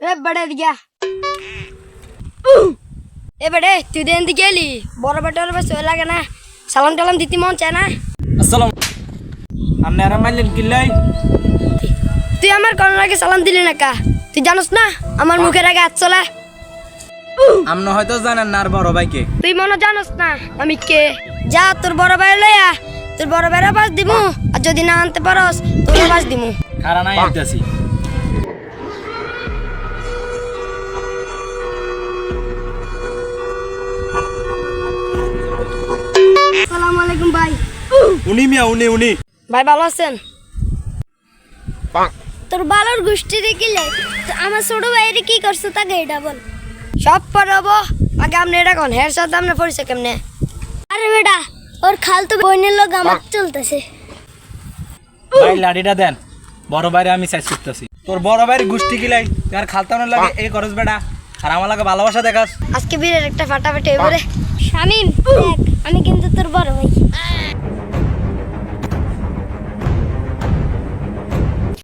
এ বেড়ে দিয়া এ বেড়ে তুই দেন দিকে এলি বড় বেটার বেশ লাগে না সালাম টালাম দিতে মন চায় না আসসালাম আপনি আর মাইলেন কিল্লাই তুই আমার কোন আগে সালাম দিলি না কা তুই জানোস না আমার মুখের আগে হাত চলে হয়তো জানেন না আর বড় ভাইকে তুই মনে জানোস না আমি কে যা তোর বড় ভাই লইয়া তোর বড় ভাইয়ের পাস দিমু আর যদি না আনতে পারস তোর পাস দিমু খারা নাই আইতাছি আলাইকুম ভাই। উনি মিয়া উনি উনি। ভাই ভালো আছেন? তোর বালর গোষ্ঠী দেখিলে আমার ছোট ভাইয়ের কি করছ তাকে এটা বল। সব আগে আপনি এটা কোন হের সাথে আপনি কেমনে? আরে বেটা ওর খাল তো বোনের লোক আমার চলতেছে। ভাই লাঠিটা দেন। বড় ভাইরে আমি সাইজ করতেছি। তোর বড় ভাইয়ের গুষ্টি কিলাই তুই আর খালতানোর লাগে এই করস বেটা। আর আমার লাগে ভালোবাসা দেখাস। আজকে বীরের একটা ফাটাফাটি এবারে শামিম দেখ আমি কিন্তু তোর বড় ভাই।